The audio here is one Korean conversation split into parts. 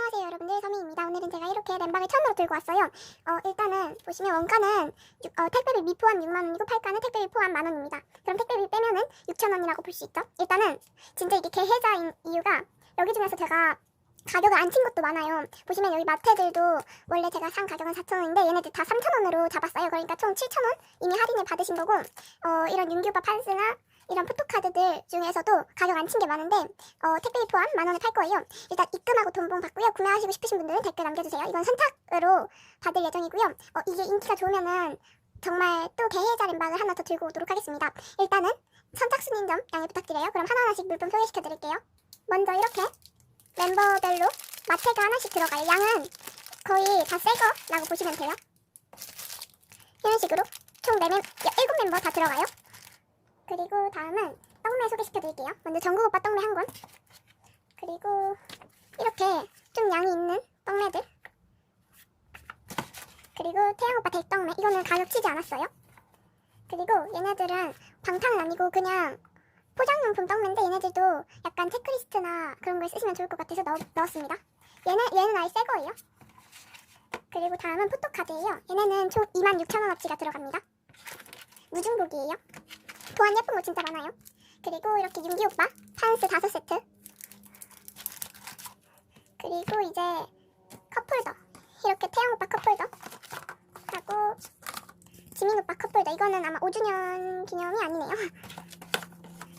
안녕하세요 여러분들 서미입니다. 오늘은 제가 이렇게 램방을 처음으로 들고 왔어요. 어, 일단은 보시면 원가는 육- 어, 택배비 미포함 6만원이고 팔가는 택배비 포함 만원입니다. 그럼 택배비 빼면은 6천원이라고 볼 수 있죠. 일단은 진짜 이게 개혜자인 이유가 여기 중에서 제가 가격을 안 친 것도 많아요. 보시면 여기 마트들도 원래 제가 산 가격은 4,000원인데 얘네들 다 3,000원으로 잡았어요. 그러니까 총 7,000원 이미 할인을 받으신 거고 어, 이런 윤규오빠 판스나 이런 포토카드들 중에서도 가격 안 친 게 많은데 어, 택배비 포함 만 원에 팔 거예요. 일단 입금하고 돈봉 받고요. 구매하시고 싶으신 분들은 댓글 남겨주세요. 이건 선착으로 받을 예정이고요. 어, 이게 인기가 좋으면은 정말 또 개혜자 램방을 하나 더 들고 오도록 하겠습니다. 일단은 선착순인 점 양해 부탁드려요. 그럼 하나하나씩 물품 소개시켜 드릴게요. 먼저 이렇게 멤버별로 마테가 하나씩 들어가요. 양은 거의 다 새 거라고 보시면 돼요. 이런 식으로 총 4멤, 7멤버 다 들어가요. 그리고 다음은 떡메 소개시켜 드릴게요. 먼저 정국 오빠 떡메 한 권. 그리고 이렇게 좀 양이 있는 떡메들. 그리고 태양 오빠 대떡메. 이거는 가격 치지 않았어요. 그리고 얘네들은 방탄은 아니고 그냥 포장용품 떡메인데 얘네들도 약간 체크리스트나 그런 걸 쓰시면 좋을 것 같아서 넣, 넣었습니다. 얘는, 얘는 아예 새 거예요. 그리고 다음은 포토카드예요. 얘네는 총 26,000원어치가 들어갑니다. 무중복이에요. 도안 예쁜 거 진짜 많아요. 그리고 이렇게 윤기 오빠 판스 다섯 세트. 그리고 이제 컵홀더. 이렇게 태양 오빠 컵홀더. 하고 지민 오빠 컵홀더. 이거는 아마 5주년 기념이 아니네요.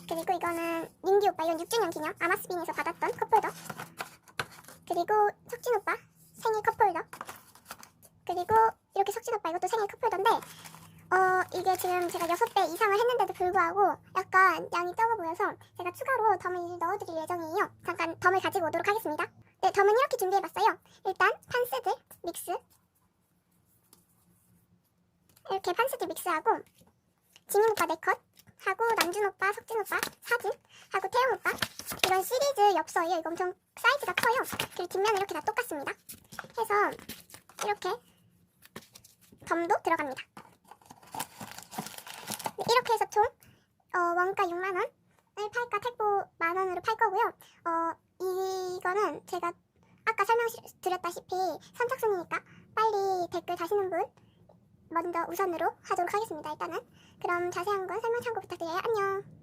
그리고 이거는 윤기 오빠 이건 6주년 기념 아마스빈에서 받았던 컵홀더. 그리고 석진 오빠 생일 컵홀더. 그리고 이렇게 석진 오빠 이것도 생일 컵홀더인데 어 이게 지금 제가 6배 이상을 했는데도 불구하고 약간 양이 적어 보여서 제가 추가로 덤을 넣어드릴 예정이에요. 잠깐 덤을 가지고 오도록 하겠습니다. 네, 덤은 이렇게 준비해봤어요. 일단 판스들 믹스 이렇게 판스들 믹스하고 지민 오빠 4컷 하고 남준 오빠, 석진 오빠 사진 하고 태영 오빠 이런 시리즈 엽서예요. 이거 엄청 사이즈가 커요. 그리고 뒷면 이렇게 다 똑같습니다. 해서 이렇게 덤도 들어갑니다. 네, 이렇게 해서 총 어, 원가 6만 원을 팔까 택보 만 원으로 팔 거고요. 어, 이거는 제가 아까 설명드렸다시피 선착순이니까 빨리 댓글 다시는 분 먼저 우선으로 하도록 하겠습니다. 일단은 그럼 자세한 건 설명 참고 부탁드려요. 안녕.